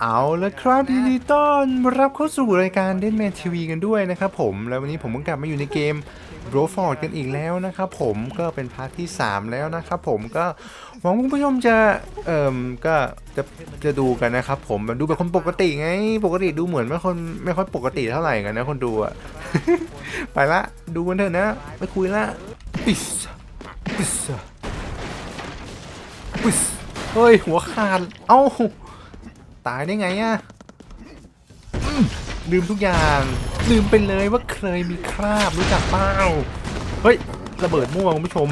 เอาละครับยินดีต้อนรับเข้าสู่รายการเด่นแมนทีวีกันด้วยนะครับผมแล้ววันนี้ผมก็กลับมาอยู่ในเกม b r o f o r d กันอีกแล้วนะครับผมก็เป็นพาร์ทที่ 3 แล้วนะครับผมก็หวังคุณผู้ชมจะเอ่มก็จะจะดูกันนะครับผมดูเป็นคนปกติไงปกติดูเหมือนไม่คนไม่ค่อยปกติเท่าไหร่กันนะคนดูอะไปละดูกันเถอะนะไม่คุยละปิสปิสปิสเฮ้ยหัวขาดเอ้า ตายได้ไงอะลืมทุกอย่าง ลืมไปเลยว่าเคยมีคราบรู้จักเปล่าเฮ้ยระเบิดมั่วคุณผู้ชม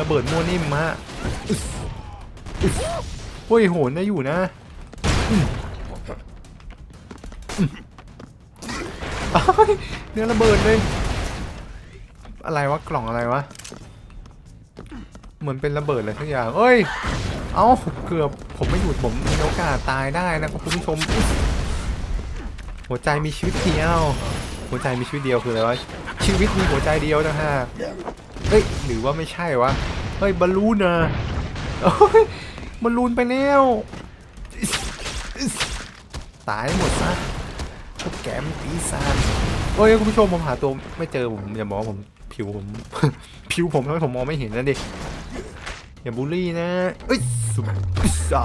ระเบิดมั่วนิ่มมากอึ๊สอึ๊สเฮ้ยโหนได้อยู่นะเนื้อระเบิดเลย อะไรวะกล่องอะไรวะ เหมือนเป็นระเบิดอะไรสักอย่างเอ้ย เอ้าเกือบ ผมไม่หยุดผมมีโอกาสตายได้นะครับคุณผู้ชม หัวใจมีชีวิตเดียว หัวใจมีชีวิตเดียวคืออะไรวะชีวิตมีหัวใจเดียวนะฮะเฮ้ยหรือว่าไม่ใช่วะเฮ้ยบอลลูนนะเฮ้ยบอลลูนไปแล้วตายหมดซะพวกแกมปีศาจเฮ้ยคุณผู้ชมผมหาตัวไม่เจอผมอย่าบอกผมผิวผม ผิวผมทำให้ผมมองไม่เห็นนะดิอย่าบูลลี่นะเอ้ย สุดปิซซ่า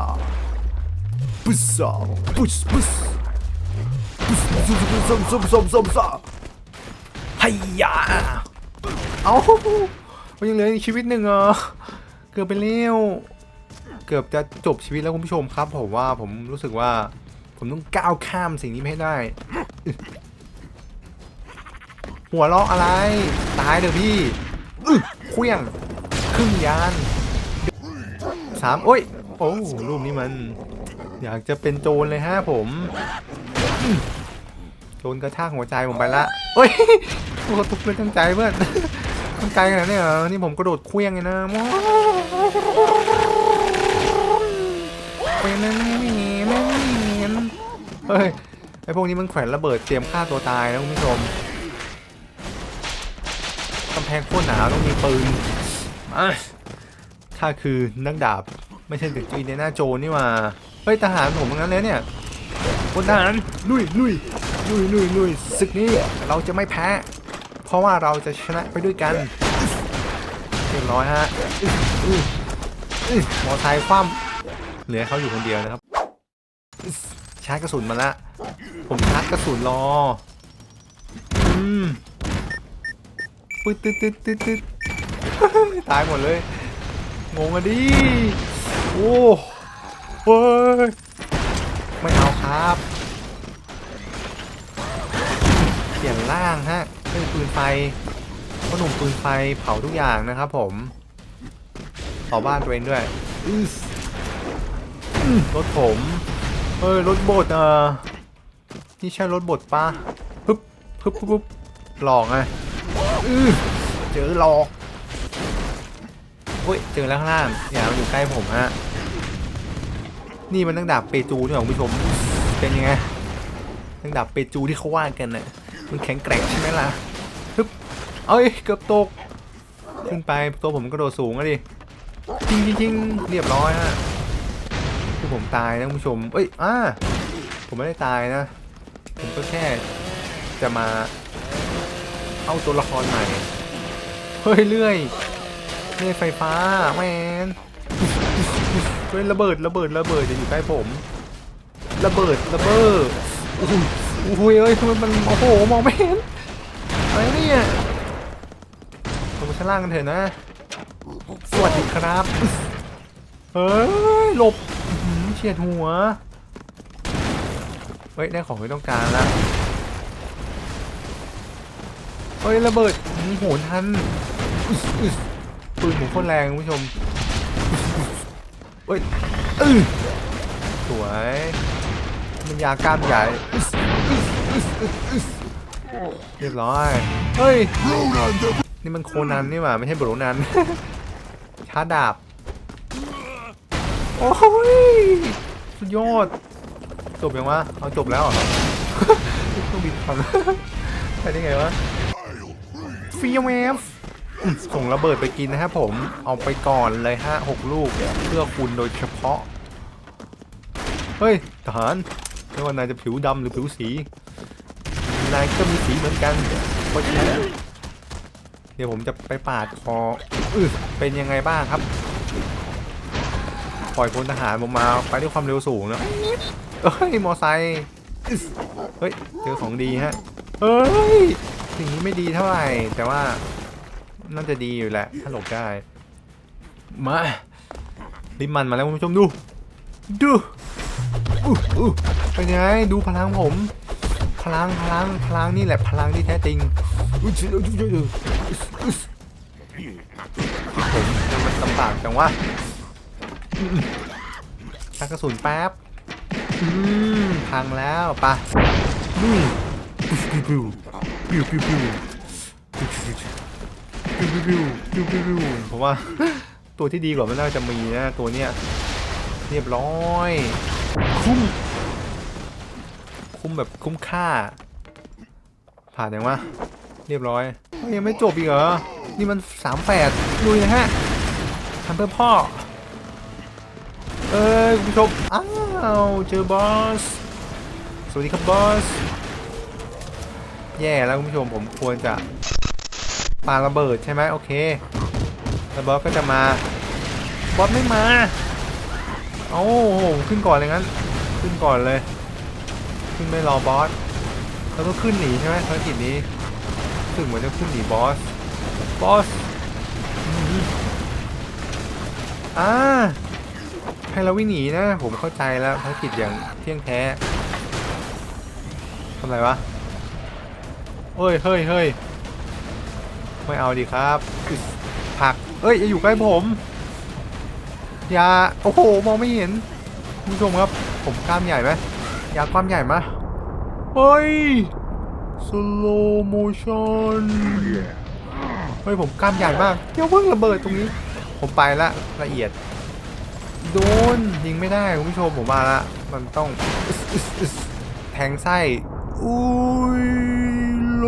ปิซซ่าปิซปิซปิซซุมซุมซุมซุมซุมซุมไฮยาเอ้ามันยังเหลืออีกชีวิตหนึ่งเหรอเกือบไปเลี้ยวเกือบจะจบชีวิตแล้วคุณผู้ชมครับ ผมว่าผมรู้สึกว่า ผมต้องก้าวข้ามสิ่งนี้ให้ได้ หัวเราะอะไร ตายเถอะพี่เครื่องครึ่งยาน สามโอ้ย โอ้รูปนี้มัน อยากจะเป็นโจรเลยฮะผม โจรกระชากหัวใจผมไปละโอ้ยโอ้ทุกเรื่องตั้งใจเพื่อนตั้งใจขนาดนี้เหรอนี่ผมกระโดดเคลี้ยงเลยนะเป็นนั่นไม่มีไม่มีเฮ้ยไอพวกนี้มันแขวนระเบิดเตรียมฆ่าตัวตายนะคุณผู้ชมกำแพงโคตรหนาต้องมีปืนมา ถ้าคือนักดาบไม่ใช่เด็กจีนในหน้าโจรนี่หว่าเฮ้ยทหารผมงั้นเลยเนี่ยคนทหารลุยลุยลุยลุยลุยศึกนี้เราจะไม่แพ้ เพราะว่าเราจะชนะไปด้วยกันเรียบร้อยฮะอื้ออื้ออื้อมอไซค์คว่ำเหลือเขาอยู่คนเดียวนะครับอึ๊สชาร์จกระสุนมาละผมชาร์จกระสุนรออืมปึ๊ดตึ๊ดตึ๊ดตึ๊ดตึ๊ดตายหมดเลย งงอะดิ โอ้เฮ้ย ไม่เอาครับ เปลี่ยนร่างฮะเป็นปืนไฟพ่อหนุ่มปืนไฟเผาทุกอย่างนะครับผมเผาบ้านตัวเองด้วยอือรถผมเฮ้ยรถบดเออนี่ใช่รถบดปะปึ๊บปึ๊บปึ๊บหลอกไงเจอหลอก เฮ้ยเจอแล้วข้างล่างอย่ามาอยู่ใกล้ผมฮะนี่มันตั้งดาบเปจูนี่หว่าคุณผู้ชมเป็นยังไงตั้งดาบเปจูที่เขาว่ากันน่ะมันแข็งแกร่งใช่ไหมล่ะฮึบเอ้ยเกือบตกขึ้นไปตัวผมกระโดดสูงอะดิจริงจริงเรียบร้อยฮะคือผมตายนะคุณผู้ชม เอ้ยอ่าผมไม่ได้ตายนะ ผมก็แค่จะมา เอาตัวละครใหม่ เฮ้ยเรื่อย เลื่ไฟฟ้าแมนเฮ้ยระเบิดระเบิดระเบิดจะอยู่ใกล้ผม ระเบิดระเบิดโอ้โหโอ้โหเอ้ยทำไมมันโอ้โหมองไม่เห็นอะไรเนี่ยลงมาชั้นล่างกันเถอะนะ สวัสดีครับ เฮ้ยหลบเฉียดหัว เฮ้ยได้ของที่ต้องการแล้วเฮ้ยระเบิดโหนทัน ปืนผมโคตรแรงคุณผู้ชมเฮ้ยอื้อสวยมันยาก้ามใหญ่เรียบร้อยเฮ้ยนี่มันโคนันนี่หว่าไม่ใช่บรนันชาดาบโอ้ยสุดยอดจบยังวะเอาจบแล้วต้องบินทันไปได้ไงวะฟีเวฟ ส่งระเบิดไปกินนะครับผม เอาไปก่อนเลยฮะหกลูกเพื่อคุณโดยเฉพาะ เฮ้ยทหารไม่ว่านายจะผิวดำหรือผิวสี นายก็มีสีเหมือนกันเพราะฉะนั้นเดี๋ยวผมจะไปปาดคออือเป็นยังไงบ้างครับ ปล่อยพลทหารผมมาไปด้วยความเร็วสูงนะเอ้ย มอไซค์เฮ้ย เจอของดีฮะ เฮ้ยสิ่งนี้ไม่ดีเท่าไหร่แต่ว่า น่าจะดีอยู่แหละ ถ้าหลบได้ มาลิปมันมาแล้วคุณผู้ชมดู ดูอู้อู้เป็นไง ดูพลังผม พลังพลังพลังนี่แหละ พลังที่แท้จริงอุ๊ยอุ๊ยอุ๊ยอุ๊ยอุ๊ยอุ๊ยผมมันลำบากจังวะชักกระสุนแป๊บอืมพังแล้วปะนู่นปิ้วปิ้วปิ้วปิ้วปิ้วปิ้วปิ้ว ปิ้วปิ้วปิ้วปิ้วปิ้วผมว่า ตัวที่ดีกว่ามันน่าจะมีนะตัวเนี้ยเรียบร้อย คุ้ม คุ้มแบบคุ้มค่า ผ่านยังวะเรียบร้อยยยังไม่จบอีกเหรอ นี่มันสามแปดลุยนะฮะทำเพื่อพ่อ เอ้ยคุณผู้ชมอ้าวเจอบอส สวัสดีครับบอส แย่แล้วคุณผู้ชมผมควรจะ ปาระเบิดใช่ไหมโอเคแล้วบอสก็จะมาบอสไม่มาเอ้าโหขึ้นก่อนเลยงั้น ขึ้นก่อนเลย ขึ้นไม่รอบอสแล้วก็ขึ้นหนีใช่ไหมภารกิจนี้รู้สึกเหมือนจะขึ้นหนีบอสบอสอ่าให้เราวิ่งหนีนะ ผมเข้าใจแล้วภารกิจอย่างเที่ยงแท้ทำไรวะเฮ้ยเฮ้ยเฮ้ย ไม่เอาดีครับผักเอ้ยอย่าอยู่ใกล้ผมยาโอ้โหมองไม่เห็นคุณผู้ชมครับ ผมกล้ามใหญ่ไหมยากล้ามใหญ่ไหมเฮ้ยสโลโมชั่นเฮ้ยผมกล้ามใหญ่มากเดี๋ยวเพิ่งระเบิดตรงนี้ ผมไปละละเอียดโดนยิงไม่ได้คุณผู้ชมผมมาละมันต้องแทงไส้อุ้ยโล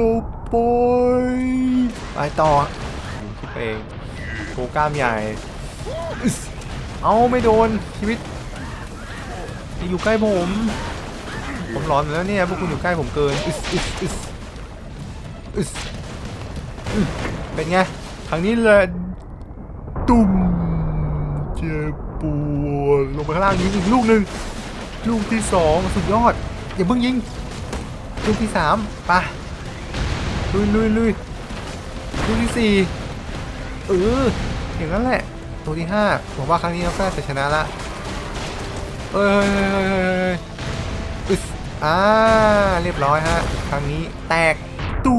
ปอย ไปต่อคิดเองโชว์กล้ามใหญ่ เอาไม่โดนชีวิตออยู่ใกล้ผม ผมร้อนแล้วเนี่ยพวกคุณอยู่ใกล้ผมเกินอึสอึสอึสอึสเป็นไงครั้งนี้แหละตุ่มเจ็บปวดลงไปข้างล่างยิงอีกลูกหนึ่งลูกที่สองสุดยอด อย่าเพิ่งยิง ลูกที่สามไปะลุยลุยลุย ลูกที่สี่เอออย่างนั้นแหละตัวที่ห้าผมว่าครั้งนี้เราก็น่าจะชนะละเอ้ยเฮ้ยเฮ้ยเฮ้ยอึสอ่าเรียบร้อยฮะ ครั้งนี้แตกตู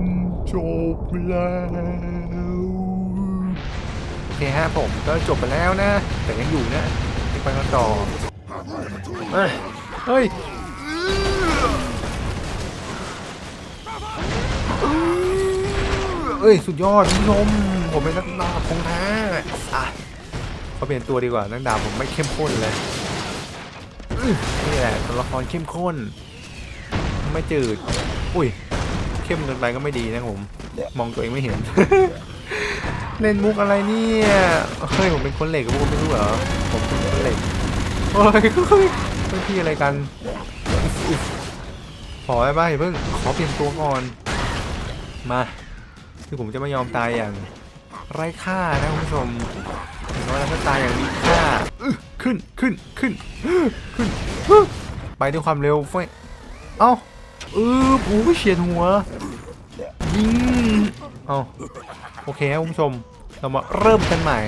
มจบแล้วโอเคฮะผมก็จบไปแล้วนะ แต่ยังอยู่นะยังไปกันต่อเอ้ยเฮ้ย เอ้ยสุดยอดคุณผู้ชมผมเป็นนักดาบคงแท้อะเขาเปลี่ยนตัวดีกว่านักดาบผมไม่เข้มข้นเลยอื้อนี่แหละตัวละครเข้มข้น ไม่จืด อุ้ย เข้มเกินไปก็ไม่ดีนะผม มองตัวเองไม่เห็น เล่นมุกอะไรเนี่ยเฮ้ยผมเป็นคนเหล็กกับพวกคุณไม่รู้เหรอผมเป็นคนเหล็กเฮ้ยเฮ้ยเฮ้ยพี่อะไรกันอึ๊สอึ๊สขอไว้บ้างอย่าเพิ่งขอเปลี่ยนตัวก่อน มา คือผมจะไม่ยอมตายอย่างไร้ค่านะคุณผู้ชมถึงว่าเราก็ตายอย่างมีค่าขึ้นขึ้นขึ้นขึ้น ไปด้วยความเร็วเฟ้ยเอ้าเออโอ้ยเฉียดหัวยิงเอาโอเคครับคุณผู้ชม เรามาเริ่มกันใหม่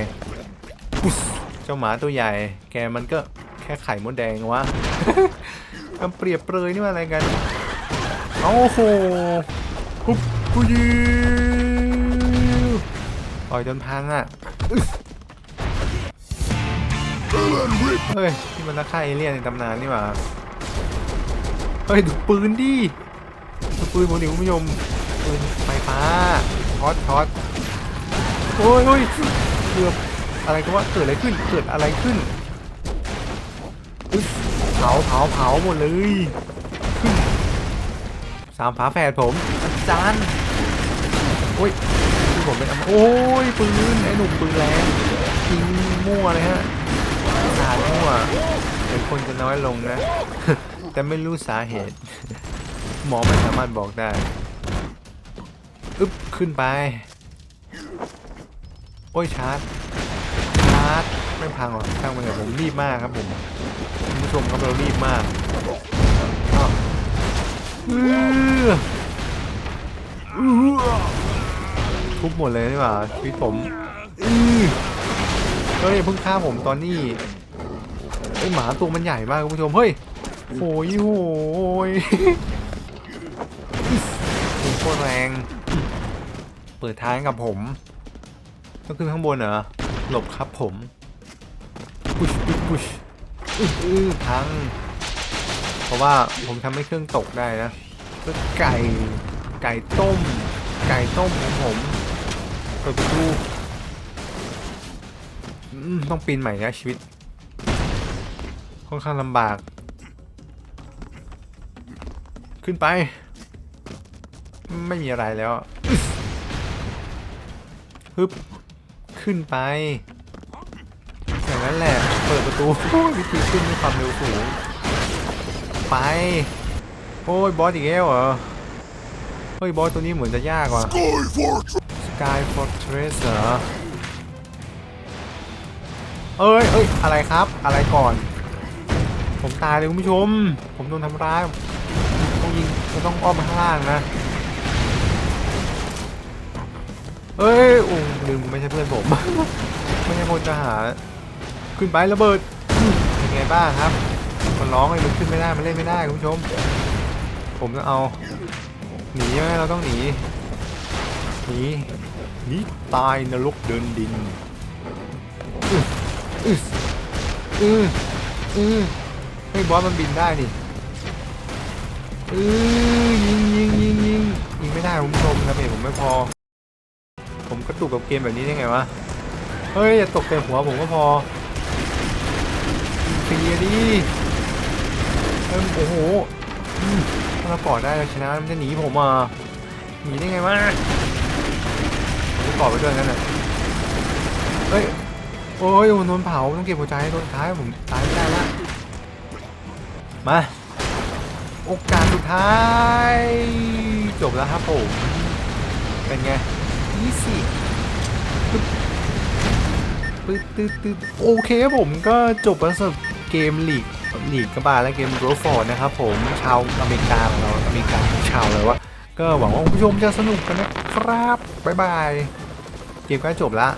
เจ้าหมาตัวใหญ่ แกมันก็แค่ไข่มดแดงวะคำเปรียบเปรยนี่มันอะไรกัน เอาโหปุ๊บกูยิง ต่อยจนพังอะอึ๊สเฮ้ยที่มันนักฆ่าเอเลี่ยนในตำนานนี่หว่าเฮ้ยดูปืนดิดูปืนผมดิคุณผู้ชมปืนไฟฟ้าช็อตช็อตโอ้ยโอ้ยเกือบอะไรก็ว่าเกิดอะไรขึ้นเกิดอะไรขึ้นอุ๊ยเผาเผาเผาหมดเลยขึ้นสามฝาแฝดผมอาจารย์โอ้ย คือผมเป็นอมโอ้ยปืนไอ้หนุ่มปืนแรงยิงมั่วเลยฮะสาดมั่วมือคนจะน้อยลงนะ แต่ไม่รู้สาเหตุ หมอไม่สามารถบอกได้อึ๊บขึ้นไป โอ้ยชาร์จชาร์จไม่พังหรอกช่างมันเถอะผมรีบมากครับผมคุณผู้ชมครับเรารีบมากอ้าวอื้ออื้อ ทุบหมดเลยนี่หว่าชีวิตผมอือเฮ้ยเพิ่งฆ่าผมตอนนี้ไอหมาตัวมันใหญ่มากคุณผู้ชมเฮ้ยโหยโหยโคตรแรง เปิดทางกับผมต้องขึ้นข้างบนเหรอหลบครับผมพุชพุชพุชอื้ออื้อพังเพราะว่าผมทำให้เครื่องตกได้นะแล้วไก่ไก่ต้ม ไก่ต้มของผม เปิดประตูต้องปีนใหม่นะชีวิต ค่อนข้างลำบาก ขึ้นไป ไม่มีอะไรแล้วฮึบขึ้นไปอย่างนั้นแหละ เปิดประตูวิธีขึ้นด้วยความเร็วสูง ไป โอ้ยบอสอีกแล้วเหรอ เฮ้ยบอสตัวนี้เหมือนจะยากว่ะ Sky Fortress เหรอเอ้ยเอ้ย อะไรครับ อะไรก่อน ผมตายเลยคุณผู้ชม ผมโดนทำร้าย ต้องยิงจะต้องอ้อมมาข้างล่างนะ เอ้ยโอ้ลืมไม่ใช่เพื่อนผม ไม่ใช่พลทหา ขึ้นไประเบิดเป็นไงบ้างครับมันร้องเลยมันขึ้นไม่ได้ มันเล่นไม่ได้คุณผู้ชม ผมต้องเอา หนีไหมเราต้องหนี หนี นีตายนรกเดินดินอืออืออืออื้อเฮ้บอสมันบินได้ดิอื้อยิงยิงยิงยิงยิงไม่ได้คุณผู้ชมครับเองผมไม่พอ ผมกระตุกกับเกมแบบนี้ได้ไงวะ เฮ้ย อย่าตกใส่หัวผมก็พอเคลียร์ดิเฮ้ยโอ้โหถ้าเรากอดได้เราชนะมันจะหนีผมอะหนีได้ไงวะ ผมจะกอดไปด้วยงั้นน่ะเฮ้ย โอ้ยโดนเผาต้องเก็บหัวใจโดนท้ายผมตายไม่ได้ละมา โอกาสสุดท้าย จบแล้วครับผมเป็นไงอีซี่ปึ๊บปึ๊ดตึ๊ดตึ๊ดโอเคครับผมก็จบแล้วสำหรับเกมลีกลีกกระบาและเกมโรฟอร์ดนะครับผมชาวอเมริกาของเราอเมริกาชาวเลยว่าก็หวังว่าคุณผู้ชมจะสนุกกันนะครับ บ๊ายบาย เกมก็จบละ